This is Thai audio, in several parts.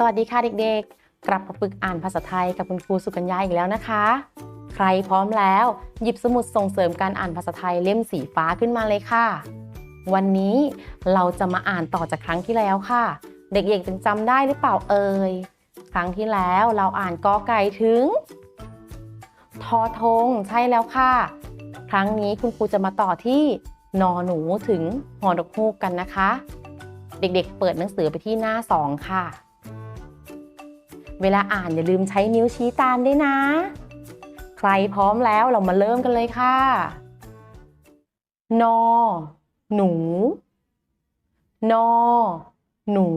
สวัสดีค่ะเด็กๆ กลับมาฝึกอ่านภาษาไทยกับคุณครูสุกัญญาอีกแล้วนะคะ ใครพร้อมแล้ว หยิบสมุดส่งเสริมการอ่านภาษาไทยเล่มสีฟ้าขึ้นมาเลยค่ะ วันนี้เราจะมาอ่านต่อจากครั้งที่แล้วค่ะ เด็กๆยังจำได้หรือเปล่าเอ่ย ครั้งที่แล้วเราอ่านกอไก่ถึง ทอทงใช่แล้วค่ะ ครั้งนี้คุณครูจะมาต่อที่นอหนูถึงหอดกฮูกกันนะคะ เด็กๆ เปิดหนังสือไปที่หน้า 2 ค่ะ เวลาอ่านอย่าลืมใช้นิ้วชี้ตามด้วยนะ ใครพร้อมแล้วเรามาเริ่มกันเลยค่ะ นอ หนู นอ หนู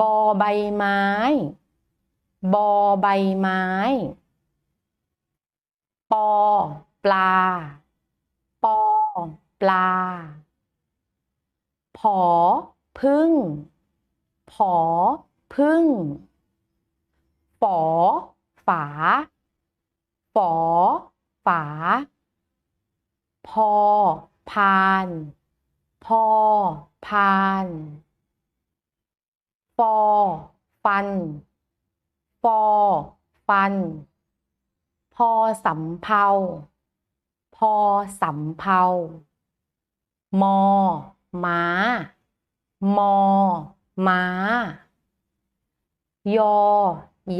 บอใบไม้ บอใบไม้ ปอ ปลา ปอ ปลา ผอ พึ่ง ผอ พึ่งฝอฝาฝอฝา พอ พาน พอ พานฟอฟันฟอฟัน พอสำเภาพอสำเภามอม้ามอม้า ยอ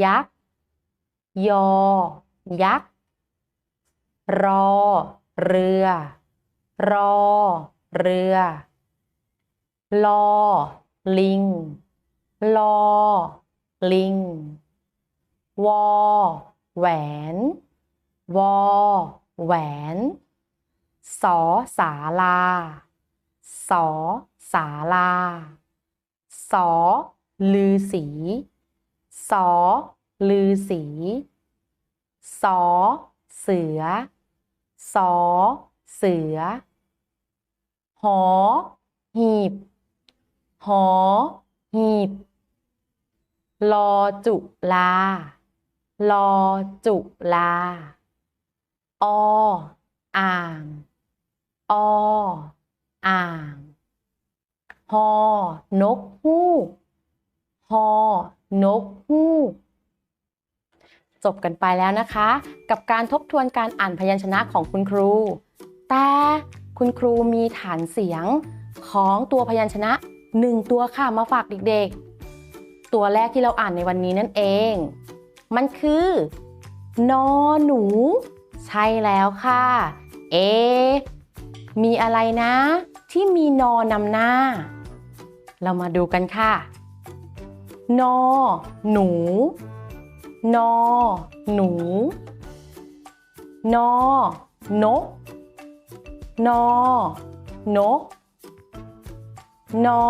ยักษ์ ยอ ยักษ์ รอ เรือ รอ เรือ ลอ ลิง ลอ ลิง วอ แหวน วอ แหวน สอสาลา สอสาลา สอลือสี สอลือสี สอเสือ สอเสือ หอ หีบ หอ หีบ ลอจุลา ลอจุลา ออ่าง ออ่างฮอนก ฮอนกฮูกจบกันไปแล้วนะคะ กับการทบทวนการอ่านพยัญชนะของคุณครู แต่คุณครูมีฐานเสียงของตัวพยัญชนะหนึ่งตัวค่ะมาฝากเด็กๆ ตัวแรกที่เราอ่านในวันนี้นั่นเอง มันคือนอหนู ใช่แล้วค่ะ เอ มีอะไรนะ ที่มีนอนำหน้า เรามาดูกันค่ะ นอ หนู นอ หนู นอ นก นอ นก นอ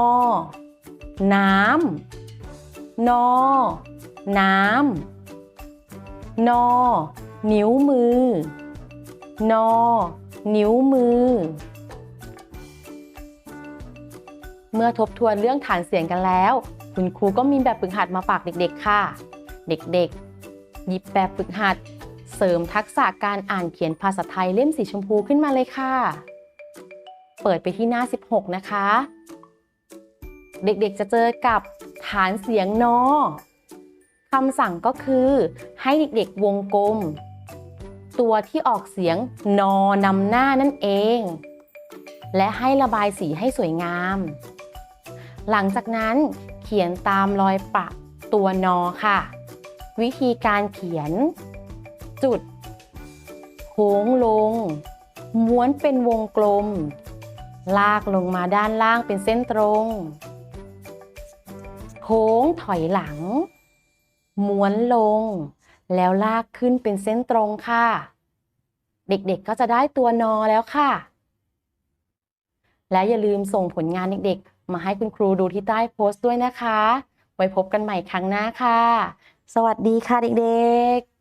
น้ำ นอ น้ำ นอ นิ้วมือ นอ นิ้วมือ เมื่อทบทวนเรื่องฐานเสียงกันแล้ว คุณครูก็มีแบบฝึกหัดมาฝากเด็กๆ ค่ะ เด็กๆ หยิบแบบฝึกหัด เสริมทักษะการอ่านเขียนภาษาไทยเล่มสีชมพูขึ้นมาเลยค่ะ เปิดไปที่หน้า 16 นะคะ เด็กๆจะเจอกับฐานเสียงนอคำสั่งก็คือให้เด็กๆวงกลม ตัวที่ออกเสียงนอนำหน้านั่นเอง และให้ระบายสีให้สวยงาม หลังจากนั้น เขียนตามรอยประตัวนอค่ะ วิธีการเขียน จุด โค้งลง ม้วนเป็นวงกลม ลากลงมาด้านล่างเป็นเส้นตรง โค้งถอยหลัง ม้วนลง แล้วลากขึ้นเป็นเส้นตรงค่ะ เด็กๆก็จะได้ตัวนอแล้วค่ะ และอย่าลืมส่งผลงานเด็กๆ มาให้คุณครูดูที่ใต้โพสต์ด้วยนะคะ ไว้พบกันใหม่ครั้งหน้าค่ะ สวัสดีค่ะเด็กๆ